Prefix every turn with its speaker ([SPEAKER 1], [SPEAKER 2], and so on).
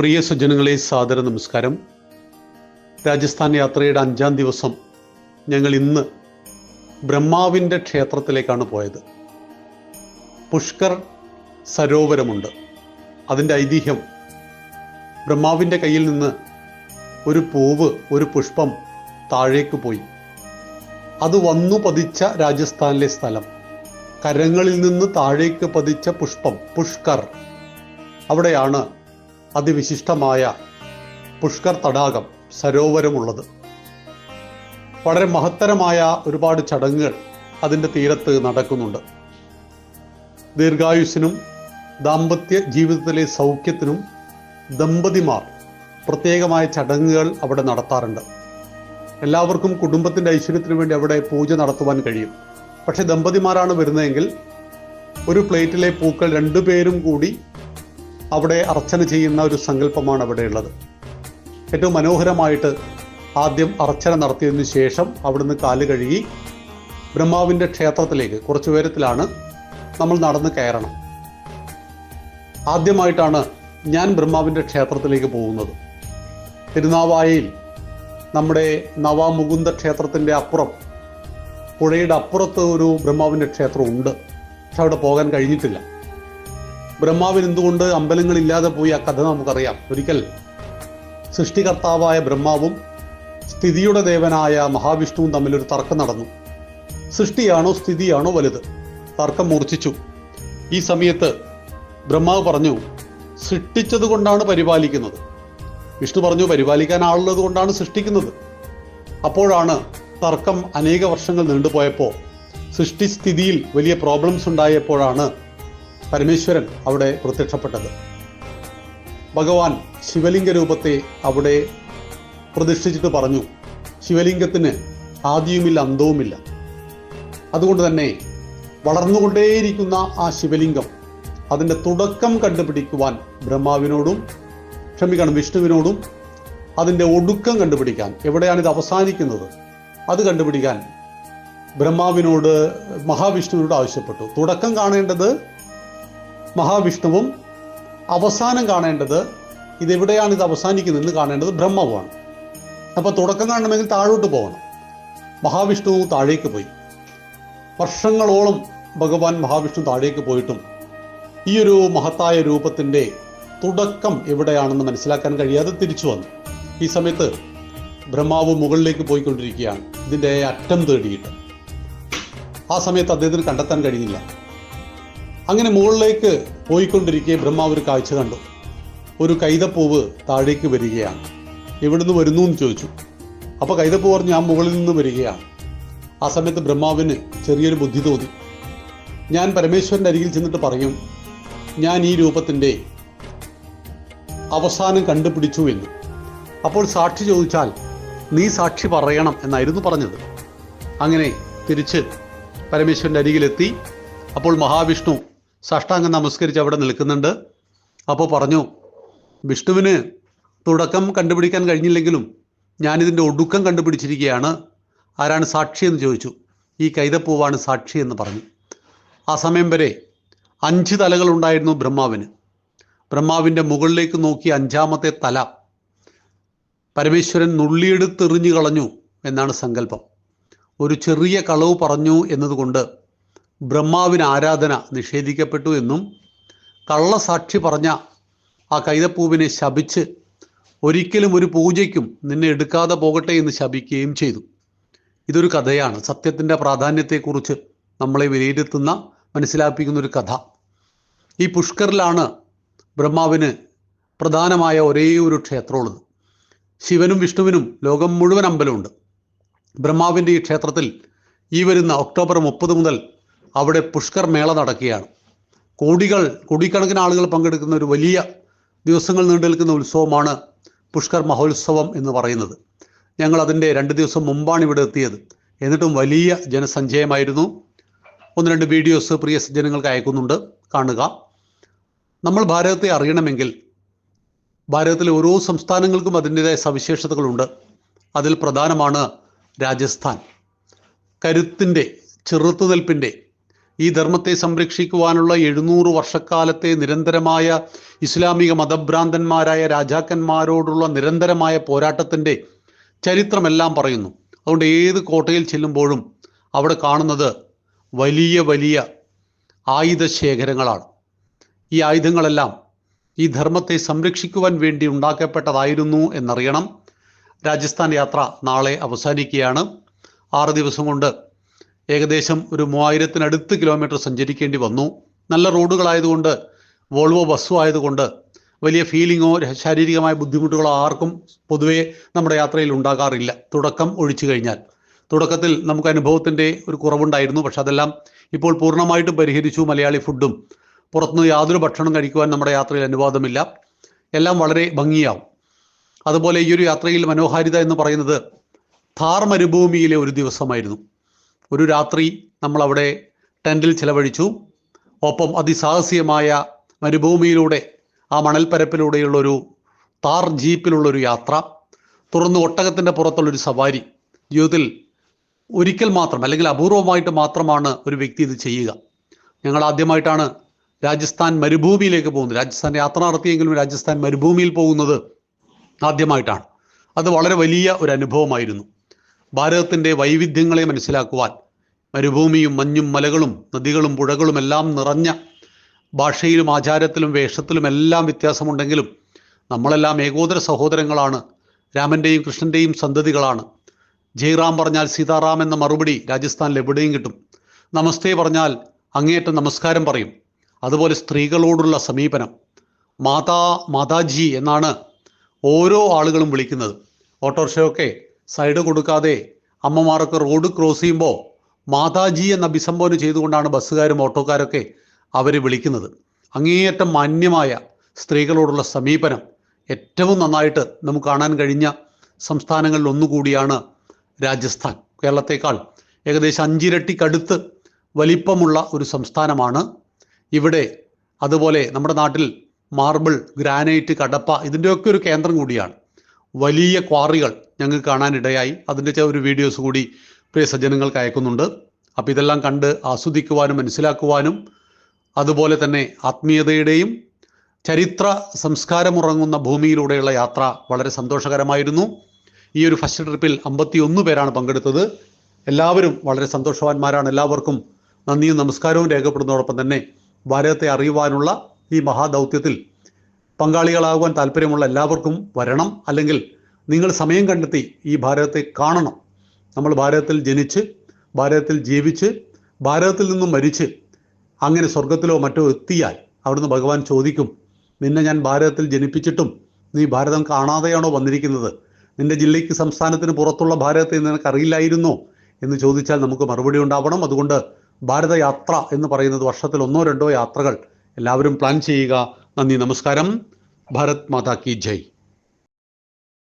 [SPEAKER 1] പ്രിയ സജ്ജനങ്ങളെ സാദര നമസ്കാരം. രാജസ്ഥാൻ യാത്രയുടെ അഞ്ചാം ദിവസം ഞങ്ങൾ ഇന്ന് ബ്രഹ്മാവിന്റെ ക്ഷേത്രത്തിലേക്കാണ് പോയത്. പുഷ്കർ സരോവരമുണ്ട്. അതിന്റെ ഐതിഹ്യം ബ്രഹ്മാവിന്റെ കയ്യിൽ നിന്ന് ഒരു പൂവ് ഒരു പുഷ്പം താഴേക്ക് പോയി. അത് വന്നു പതിച്ച രാജസ്ഥാനിലെ സ്ഥലം. കരങ്ങളിൽ നിന്ന് താഴേക്ക് പതിച്ച പുഷ്പം പുഷ്കർ. അവിടെയാണ് അതിവിശിഷ്ടമായ പുഷ്കർ തടാകം സരോവരമുള്ളത്. വളരെ മഹത്തരമായ ഒരുപാട് ചടങ്ങുകൾ അതിന്റെ തീരത്ത് നടക്കുന്നുണ്ട്. ദീർഘായുസിനും ദാമ്പത്യ ജീവിതത്തിലെ സൗഖ്യത്തിനും ദമ്പതിമാർ പ്രത്യേകമായ ചടങ്ങുകൾ അവിടെ നടത്താറുണ്ട്. എല്ലാവർക്കും കുടുംബത്തിന്റെ ഐശ്വര്യത്തിനു വേണ്ടി അവിടെ പൂജ നടത്തുവാൻ കഴിയും. പക്ഷേ ദമ്പതിമാരാണ് വരുന്നതെങ്കിൽ ഒരു പ്ലേറ്റിലെ പൂക്കൾ രണ്ടുപേരും കൂടി അവിടെ അർച്ചന ചെയ്യുന്ന ഒരു സങ്കല്പമാണ് അവിടെയുള്ളത്. ഏറ്റവും മനോഹരമായിട്ട് ആദ്യം അർച്ചന നടത്തിയതിനു ശേഷം അവിടുന്ന് കാൽ കഴുകി ബ്രഹ്മാവിന്റെ ക്ഷേത്രത്തിലേക്ക് കുറച്ച് ഉയരത്തിലാണ് നമ്മൾ നടന്ന് കയറണം. ആദ്യമായിട്ടാണ് ഞാൻ ബ്രഹ്മാവിന്റെ ക്ഷേത്രത്തിലേക്ക് പോകുന്നത്. തിരുനാവായയിൽ നമ്മുടെ നവാമുകുന്ദ ക്ഷേത്രത്തിന്റെ അപ്പുറം പുഴയുടെ അപ്പുറത്ത് ഒരു ബ്രഹ്മാവിന്റെ ക്ഷേത്രം ഉണ്ട്. പക്ഷെ അവിടെ പോകാൻ കഴിഞ്ഞിട്ടില്ല. ബ്രഹ്മാവിന് എന്തുകൊണ്ട് അമ്പലങ്ങളില്ലാതെ പോയി ആ കഥ നമുക്കറിയാം. ഒരിക്കൽ സൃഷ്ടികർത്താവായ ബ്രഹ്മാവും സ്ഥിതിയുടെ ദേവനായ മഹാവിഷ്ണുവും തമ്മിലൊരു തർക്കം നടന്നു. സൃഷ്ടിയാണോ സ്ഥിതിയാണോ വലുത്? തർക്കം മൂർച്ഛിച്ചു. ഈ സമയത്ത് ബ്രഹ്മാവ് പറഞ്ഞു സൃഷ്ടിച്ചത് കൊണ്ടാണ് പരിപാലിക്കുന്നത്. വിഷ്ണു പറഞ്ഞു പരിപാലിക്കാൻ ആളുള്ളത് കൊണ്ടാണ് സൃഷ്ടിക്കുന്നത്. അപ്പോഴാണ് തർക്കം അനേക വർഷങ്ങൾ നീണ്ടുപോയപ്പോൾ സൃഷ്ടിസ്ഥിതിയിൽ വലിയ പ്രോബ്ലംസ് ഉണ്ടായപ്പോഴാണ് പരമേശ്വരൻ അവിടെ പ്രത്യക്ഷപ്പെട്ടത്. ഭഗവാൻ ശിവലിംഗ രൂപത്തെ അവിടെ പ്രതിഷ്ഠിച്ചിട്ട് പറഞ്ഞു ശിവലിംഗത്തിന് ആദ്യവുമില്ല അന്തവുമില്ല അതുകൊണ്ട് തന്നെ വളർന്നുകൊണ്ടേയിരിക്കുന്ന ആ ശിവലിംഗം അതിന്റെ തുടക്കം കണ്ടുപിടിക്കുവാൻ ബ്രഹ്മാവിനോടും ക്ഷമിക്കണം വിഷ്ണുവിനോടും അതിന്റെ ഒടുക്കം കണ്ടുപിടിക്കാൻ എവിടെയാണ് ഇത് അവസാനിക്കുന്നത്? അത് കണ്ടുപിടിക്കാൻ ബ്രഹ്മാവിനോട് മഹാവിഷ്ണുവിനോട് ആവശ്യപ്പെട്ടു. തുടക്കം കാണേണ്ടത് മഹാവിഷ്ണുവും അവസാനം കാണേണ്ടത് ഇതെവിടെയാണ് ഇത് അവസാനിക്കുന്നതെന്ന് കാണേണ്ടത് ബ്രഹ്മവുമാണ്. അപ്പോൾ തുടക്കം കാണണമെങ്കിൽ താഴോട്ട് പോകണം. മഹാവിഷ്ണു താഴേക്ക് പോയി. വർഷങ്ങളോളം ഭഗവാൻ മഹാവിഷ്ണു താഴേക്ക് പോയിട്ടും ഈ ഒരു മഹത്തായ രൂപത്തിന്റെ തുടക്കം എവിടെയാണെന്ന് മനസ്സിലാക്കാൻ കഴിയാതെ തിരിച്ചു വന്നു. ഈ സമയത്ത് ബ്രഹ്മാവ് മുകളിലേക്ക് പോയിക്കൊണ്ടിരിക്കുകയാണ്. ഇതിന്റെ അറ്റം തേടിയിട്ട്. ആ സമയത്ത് അദ്ദേഹത്തിന് കണ്ടെത്താൻ കഴിഞ്ഞില്ല. അങ്ങനെ മുകളിലേക്ക് പോയിക്കൊണ്ടിരിക്കെ ബ്രഹ്മാവ് ഒരു കാഴ്ച കണ്ടു. ഒരു കൈതപ്പൂവ് താഴേക്ക് വരികയാണ്. എവിടുന്ന് വരുന്നു എന്ന് ചോദിച്ചു. അപ്പോൾ കൈതപ്പൂ പറഞ്ഞു ഞാൻ മുകളിൽ നിന്ന് വരികയാണ്. ആ സമയത്ത് ബ്രഹ്മാവിന് ചെറിയൊരു ബുദ്ധി തോന്നി. ഞാൻ പരമേശ്വരന്റെ അരികിൽ ചെന്നിട്ട് പറയും ഞാൻ ഈ രൂപത്തിന്റെ അവസാനം കണ്ടുപിടിച്ചു എന്ന്. അപ്പോൾ സാക്ഷി ചോദിച്ചാൽ നീ സാക്ഷി പറയണം എന്നായിരുന്നു പറഞ്ഞത്. അങ്ങനെ തിരിച്ച് പരമേശ്വരന്റെ അരികിലെത്തി. അപ്പോൾ മഹാവിഷ്ണു സാഷ്ടാംഗം നമസ്കരിച്ച് അവിടെ നിൽക്കുന്നുണ്ട്. അപ്പോൾ പറഞ്ഞു വിഷ്ണുവിന് തുടക്കം കണ്ടുപിടിക്കാൻ കഴിഞ്ഞില്ലെങ്കിലും ഞാനിതിന്റെ ഒടുക്കം കണ്ടുപിടിച്ചിരിക്കുകയാണ്. ആരാണ് സാക്ഷി? എന്ന് ചോദിച്ചു. ഈ കൈതപ്പൂവാണ് സാക്ഷി എന്ന് പറഞ്ഞു. ആ സമയം വരെ അഞ്ച് തലകളുണ്ടായിരുന്നു ബ്രഹ്മാവിന്. ബ്രഹ്മാവിന്റെ മുകളിലേക്ക് നോക്കി അഞ്ചാമത്തെ തല. പരമേശ്വരൻ നുള്ളിയെടുത്തെറിഞ്ഞു കളഞ്ഞു എന്നാണ് സങ്കല്പം. ഒരു ചെറിയ കളവ് പറഞ്ഞു എന്നതുകൊണ്ട് ബ്രഹ്മാവിന് ആരാധന നിഷേധിക്കപ്പെട്ടു എന്നും കള്ളസാക്ഷി പറഞ്ഞ ആ കൈതപ്പൂവിനെ ശപിച്ച് ഒരിക്കലും ഒരു പൂജയ്ക്കും നിന്നെ എടുക്കാതെ പോകട്ടെ എന്ന് ശപിക്കുകയും ചെയ്തു. ഇതൊരു കഥയാണ്. സത്യത്തിന്റെ പ്രാധാന്യത്തെക്കുറിച്ച് നമ്മളെ വിലയിരുത്തുന്ന മനസ്സിലാപ്പിക്കുന്ന ഒരു കഥ. ഈ പുഷ്കറിലാണ് ബ്രഹ്മാവിന് പ്രധാനമായ ഒരേ ഒരു ക്ഷേത്രമുള്ളത്. ശിവനും വിഷ്ണുവിനും ലോകം മുഴുവൻ അമ്പലമുണ്ട്. ബ്രഹ്മാവിന്റെ ഈ ക്ഷേത്രത്തിൽ ഈ വരുന്ന ഒക്ടോബർ മുപ്പത് മുതൽ അവിടെ പുഷ്കർ മേള നടക്കുകയാണ്. കോടികൾ കോടിക്കണക്കിന് ആളുകൾ പങ്കെടുക്കുന്ന ഒരു വലിയ ദിവസങ്ങൾ നീണ്ടു നിൽക്കുന്ന ഉത്സവമാണ് പുഷ്കർ മഹോത്സവം എന്ന് പറയുന്നത്. ഞങ്ങൾ അതിന്റെ രണ്ട് ദിവസം മുമ്പാണ് ഇവിടെ എത്തിയത്. എന്നിട്ടും വലിയ ജനസഞ്ചയമായിരുന്നു. ഒന്ന് രണ്ട് വീഡിയോസ് പ്രിയ സജ്ജനങ്ങൾക്ക് അയക്കുന്നുണ്ട്. കാണുക. നമ്മൾ ഭാരതത്തെ അറിയണമെങ്കിൽ ഭാരതത്തിലെ ഓരോ സംസ്ഥാനങ്ങൾക്കും അതിന്റെതായ സവിശേഷതകളുണ്ട്. അതിൽ പ്രധാനമാണ് രാജസ്ഥാൻ. കരുത്തിന്റെ ചെറുത്തുനിൽപ്പിന്റെ ഈ ധർമ്മത്തെ സംരക്ഷിക്കുവാനുള്ള എഴുന്നൂറ് വർഷക്കാലത്തെ നിരന്തരമായ ഇസ്ലാമിക മതഭ്രാന്തന്മാരായ രാജാക്കന്മാരോടുള്ള നിരന്തരമായ പോരാട്ടത്തിന്റെ ചരിത്രമെല്ലാം പറയുന്നു. അതുകൊണ്ട് ഏത് കോട്ടയിൽ ചെല്ലുമ്പോഴും അവിടെ കാണുന്നത് വലിയ വലിയ ആയുധ ശേഖരങ്ങളാണ്. ഈ ആയുധങ്ങളെല്ലാം ഈ ധർമ്മത്തെ സംരക്ഷിക്കുവാൻ വേണ്ടി ഉണ്ടാക്കപ്പെട്ടതായിരുന്നു എന്നറിയണം. രാജസ്ഥാൻ യാത്ര നാളെ അവസാനിക്കുകയാണ്. ആറ് ദിവസം കൊണ്ട് ഏകദേശം ഒരു മൂവായിരത്തിനടുത്ത് കിലോമീറ്റർ സഞ്ചരിക്കേണ്ടി വന്നു. നല്ല റോഡുകളായതുകൊണ്ട് വോൾവോ ബസ്സും ആയതുകൊണ്ട് വലിയ ഫീലിങ്ങോ ശാരീരികമായ ബുദ്ധിമുട്ടുകളോ ആർക്കും പൊതുവേ നമ്മുടെ യാത്രയിൽ ഉണ്ടാകാറില്ല. തുടക്കം ഒഴിച്ചു കഴിഞ്ഞാൽ. തുടക്കത്തിൽ നമുക്ക് അനുഭവത്തിന്റെ ഒരു കുറവുണ്ടായിരുന്നു. പക്ഷെ അതെല്ലാം ഇപ്പോൾ പൂർണമായിട്ടും പരിഹരിച്ചു. മലയാളി ഫുഡും പുറത്തുനിന്ന് യാതൊരു ഭക്ഷണം കഴിക്കുവാൻ നമ്മുടെ യാത്രയിൽ അനുവാദമില്ല. എല്ലാം വളരെ ഭംഗിയാവും. അതുപോലെ ഈ ഒരു യാത്രയിൽ മനോഹാരിത എന്ന് പറയുന്നത് ഥാർ മരുഭൂമിയിലെ ഒരു ദിവസമായിരുന്നു. ഒരു രാത്രി നമ്മൾ അവിടെ ടെന്റിൽ ചിലവഴിച്ചു. ഒപ്പം അതിസാഹസികമായ മരുഭൂമിയിലൂടെ ആ മണൽപ്പരപ്പിലൂടെയുള്ളൊരു താർ ജീപ്പിലുള്ളൊരു യാത്ര തുറന്ന് ഒട്ടകത്തിന്റെ പുറത്തുള്ളൊരു സവാരി. ജീവിതത്തിൽ ഒരിക്കൽ മാത്രം അല്ലെങ്കിൽ അപൂർവമായിട്ട് മാത്രമാണ് ഒരു വ്യക്തി ഇത് ചെയ്യുക. ഞങ്ങൾ ആദ്യമായിട്ടാണ് രാജസ്ഥാൻ മരുഭൂമിയിലേക്ക് പോകുന്നത്. രാജസ്ഥാൻ യാത്ര നടത്തിയെങ്കിലും രാജസ്ഥാൻ മരുഭൂമിയിൽ പോകുന്നത് ആദ്യമായിട്ടാണ്. അത് വളരെ വലിയ ഒരു അനുഭവമായിരുന്നു. ഭാരതത്തിന്റെ വൈവിധ്യങ്ങളെ മനസ്സിലാക്കുവാൻ മരുഭൂമിയും മഞ്ഞും മലകളും നദികളും പുഴകളും എല്ലാം നിറഞ്ഞ ഭാഷയിലും ആചാരത്തിലും വേഷത്തിലും എല്ലാം വ്യത്യാസമുണ്ടെങ്കിലും നമ്മളെല്ലാം ഏകോദര സഹോദരങ്ങളാണ്. രാമന്റെയും കൃഷ്ണന്റെയും സന്തതികളാണ്. ജയറാം പറഞ്ഞാൽ സീതാറാം എന്ന മറുപടി രാജസ്ഥാനിൽ എവിടെയും കിട്ടും. നമസ്തേ പറഞ്ഞാൽ അങ്ങേയറ്റം നമസ്കാരം പറയും. അതുപോലെ സ്ത്രീകളോടുള്ള സമീപനം. മാതാ മാതാജി എന്നാണ് ഓരോ ആളുകളും വിളിക്കുന്നത്. ഓട്ടോറിക്ഷയൊക്കെ സൈഡ് കൊടുക്കാതെ അമ്മമാരൊക്കെ റോഡ് ക്രോസ് ചെയ്യുമ്പോൾ മാതാജി എന്ന അഭിസംബോധന ചെയ്തുകൊണ്ടാണ് ബസ്സുകാരും ഓട്ടോക്കാരൊക്കെ അവരെ വിളിക്കുന്നത്. അങ്ങേയറ്റം മാന്യമായ സ്ത്രീകളോടുള്ള സമീപനം ഏറ്റവും നന്നായിട്ട് നമുക്ക് കാണാൻ കഴിഞ്ഞ സംസ്ഥാനങ്ങളിൽ ഒന്നുകൂടിയാണ് രാജസ്ഥാൻ. കേരളത്തേക്കാൾ ഏകദേശം അഞ്ചിരട്ടി കടുത്ത് വലിപ്പമുള്ള ഒരു സംസ്ഥാനമാണ്. ഇവിടെ അതുപോലെ നമ്മുടെ നാട്ടിൽ മാർബിൾ ഗ്രാനൈറ്റ് കടപ്പ ഇതിന്റെയൊക്കെ ഒരു കേന്ദ്രം കൂടിയാണ്. വലിയ ക്വാറികൾ ഞങ്ങൾക്ക് കാണാനിടയായി. അതിന്റെ ചില ഒരു വീഡിയോസ് കൂടി പ്രിയ സജ്ജനങ്ങൾക്ക് അയക്കുന്നുണ്ട്. അപ്പോൾ ഇതെല്ലാം കണ്ട് ആസ്വദിക്കുവാനും മനസ്സിലാക്കുവാനും അതുപോലെ തന്നെ ആത്മീയതയുടെയും ചരിത്ര സംസ്കാരമുറങ്ങുന്ന ഭൂമിയിലൂടെയുള്ള യാത്ര വളരെ സന്തോഷകരമായിരുന്നു. ഈ ഒരു ഫസ്റ്റ് ട്രിപ്പിൽ അമ്പത്തി ഒന്ന് പേരാണ് പങ്കെടുത്തത്. എല്ലാവരും വളരെ സന്തോഷവാന്മാരാണ്. എല്ലാവർക്കും നന്ദിയും നമസ്കാരവും രേഖപ്പെടുന്നതോടൊപ്പം തന്നെ ഭാരതത്തെ അറിയുവാനുള്ള ഈ മഹാദൗത്യത്തിൽ പങ്കാളികളാകുവാൻ താല്പര്യമുള്ള എല്ലാവർക്കും വരണം. അല്ലെങ്കിൽ നിങ്ങൾ സമയം കണ്ടെത്തി ഈ ഭാരതത്തെ കാണണം. നമ്മൾ ഭാരതത്തിൽ ജനിച്ച് ഭാരതത്തിൽ ജീവിച്ച് ഭാരതത്തിൽ നിന്നും മരിച്ച് അങ്ങനെ സ്വർഗത്തിലോ മറ്റോ എത്തിയാൽ അവിടുന്ന് ഭഗവാൻ ചോദിക്കും നിന്നെ ഞാൻ ഭാരതത്തിൽ ജനിപ്പിച്ചിട്ടും നീ ഭാരതം കാണാതെയാണോ വന്നിരിക്കുന്നത്? നിന്റെ ജില്ലയ്ക്ക് സംസ്ഥാനത്തിന് പുറത്തുള്ള ഭാരതത്തെ നിനക്കറിയില്ലായിരുന്നോ എന്ന് ചോദിച്ചാൽ നമുക്ക് മറുപടി ഉണ്ടാവണം. അതുകൊണ്ട് ഭാരതയാത്ര എന്ന് പറയുന്നത് വർഷത്തിൽ ഒന്നോ രണ്ടോ യാത്രകൾ എല്ലാവരും പ്ലാൻ ചെയ്യുക. നന്ദി നമസ്കാരം ഭാരത് മാതാ കി ജയ്